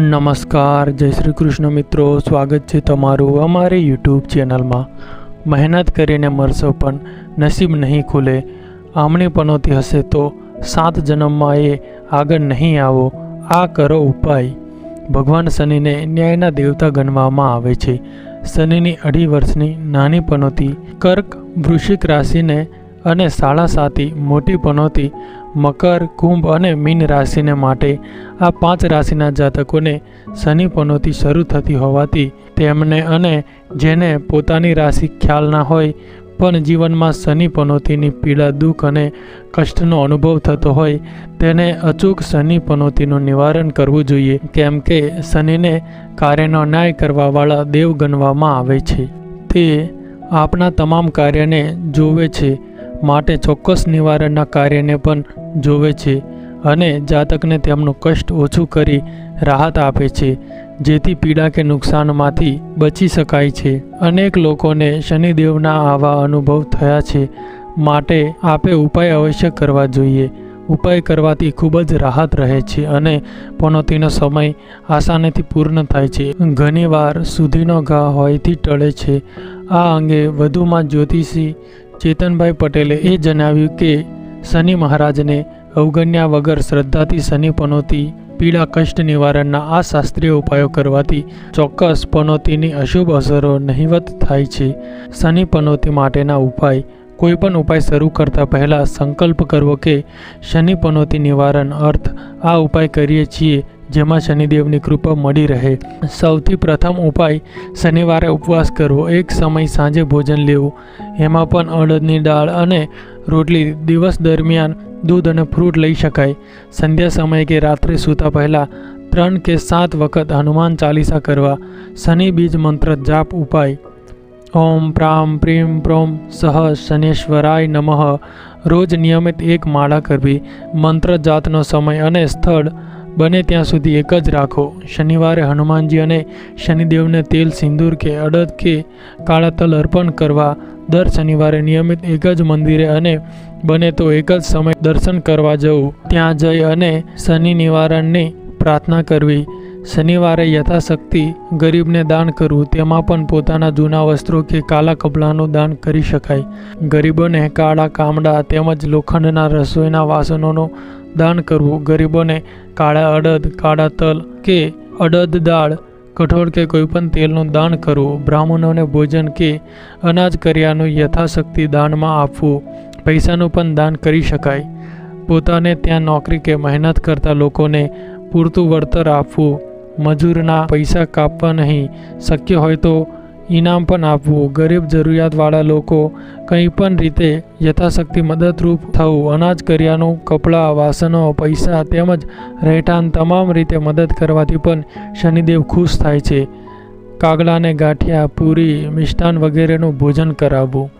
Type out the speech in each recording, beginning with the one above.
નમસ્કાર, જય શ્રી કૃષ્ણ મિત્રો. સ્વાગત છે તમારું અમારી યુટ્યુબ ચેનલમાં. મહેનત કરીને મરશો પણ નસીબ નહીં ખુલે. આમણી પનોતી હશે તો સાત જન્મમાં એ આગળ નહીં આવો. આ કરો ઉપાય. ભગવાન શનિને ન્યાયના દેવતા ગણવામાં આવે છે. શનિની અઢી વર્ષની નાની પનોતી કર્ક, વૃશ્ચિક રાશિને અને સાડા સાતી મોટી પનોતી મકર, કુંભ અને મીન રાશિને માટે આ પાંચ રાશિના જાતકોને શનિ પનોતી શરૂ થતી હોવાથી તેમને અને જેને પોતાની રાશિ ખ્યાલ ના હોય, પણ જીવનમાં શનિ પનોતીની પીડા, દુઃખ અને કષ્ટનો અનુભવ થતો હોય, તેને અચૂક શનિ પનોતીનું નિવારણ કરવું જોઈએ. કેમ કે શનિને કાર્યનો ન્યાય કરવાવાળા દેવ ગણવામાં આવે છે. તે આપના તમામ કાર્યને જોવે છે. માટે ચોક્કસ નિવારણના કાર્યને પણ જોવે છે અને જાતકને તેમનું કષ્ટ ઓછું કરી રાહત આપે છે, જેથી પીડા કે નુકસાનમાંથી બચી શકાય છે. અનેક લોકોને શનિદેવના આવા અનુભવ થયા છે. માટે આપે ઉપાય અવશ્ય કરવા જોઈએ. ઉપાય કરવાથી ખૂબ જ રાહત રહે છે અને પનોતીનો સમય આસાનીથી પૂર્ણ થાય છે. ઘણીવાર સુધીનો ઘા હોયથી ટળે છે. આ અંગે વધુમાં જ્યોતિષી ચેતનભાઈ પટેલે એ જણાવ્યું કે શનિ મહારાજને અવગણ્યા વગર શ્રદ્ધાથી શનિ પનોતી પીડા કષ્ટ નિવારણના આ શાસ્ત્રીય ઉપાયો કરવાથી ચોક્કસ પનોતીની અશુભ અસરો નહિવત થાય છે. શનિ પનોતી માટેના ઉપાય. કોઈપણ ઉપાય શરૂ કરતાં પહેલાં સંકલ્પ કરવો કે શનિ પનોતી નિવારણ અર્થ આ ઉપાય કરીએ છીએ જેમાં શનિદેવની કૃપા મળી રહે. સૌથી પ્રથમ ઉપાય, શનિવારે ઉપવાસ કરવો. એક સમય સાંજે ભોજન લેવું. એમાં પણ અડદની દાળ અને રોટલી દિવસ દરમિયાન દૂધ અને ફ્રૂટ લઈ શકાય. સંધ્યા સમયે કે રાત્રે સૂતા પહેલાં ત્રણ કે સાત વખત હનુમાન ચાલીસા કરવા. શનિ બીજ મંત્ર જાપ ઉપાય. ઓમ પ્રામ પ્રીમ પ્રોમ સહ શનેશ્વરાય નમઃ. રોજ નિયમિત એક માળા કરવી. મંત્ર જાતનો સમય અને સ્થળ બને ત્યાં સુધી એક જ રાખો. શનિવારે હનુમાનજી અને શનિદેવને તેલ, સિંદૂર કે અડદ કે કાળા તલ અર્પણ કરવા. દર શનિવારે નિયમિત એક જ મંદિરે અને બને તો એક જ સમય દર્શન કરવા જવું. ત્યાં જઈ અને શનિ નિવારણની પ્રાર્થના કરવી. શનિવારે યથાશક્તિ ગરીબને દાન કરવું. તેમાં પણ પોતાના જૂના વસ્ત્રો કે કાળા કપડાનું દાન કરી શકાય. ગરીબોને કાળા કામડા તેમજ લોખંડના રસોઈના વાસણોનું દાન કરવું. ગરીબોને કાળા અડદ, કાળા તલ કે અડદ દાળ, કઠોળ કે કોઈપણ તેલનું દાન કરવું. બ્રાહ્મણોને ભોજન કે અનાજ કર્યાનું યથાશક્તિ દાનમાં આપવું. પૈસાનું પણ દાન કરી શકાય. પોતાને ત્યાં નોકરી કે મહેનત કરતા લોકોને પૂરતું વળતર આપવું. મજૂરના પૈસા કાપવા નહીં. શક્ય હોય તો ઇનામ પણ આપવું. ગરીબ જરૂરિયાતવાળા લોકો કંઈ પણ રીતે યથાશક્તિ મદદરૂપ થવું. અનાજ, કરિયાનું, કપડાં, વાસણો, પૈસા તેમજ રહેઠાણ તમામ રીતે મદદ કરવાથી પણ શનિદેવ ખુશ થાય છે. કાગડાને ગાંઠિયા, પૂરી મિષ્ટાન વગેરેનું ભોજન કરાવવું.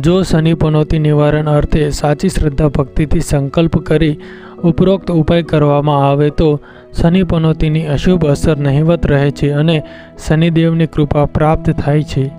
જો શનિ પનોતી નિવારણ અર્થે સાચી શ્રદ્ધા ભક્તિથી સંકલ્પ કરી ઉપરોક્ત ઉપાય કરવામાં આવે તો શનિ પનોતીની અશુભ અસર નહિવત રહે છે અને શનિદેવની કૃપા પ્રાપ્ત થાય છે.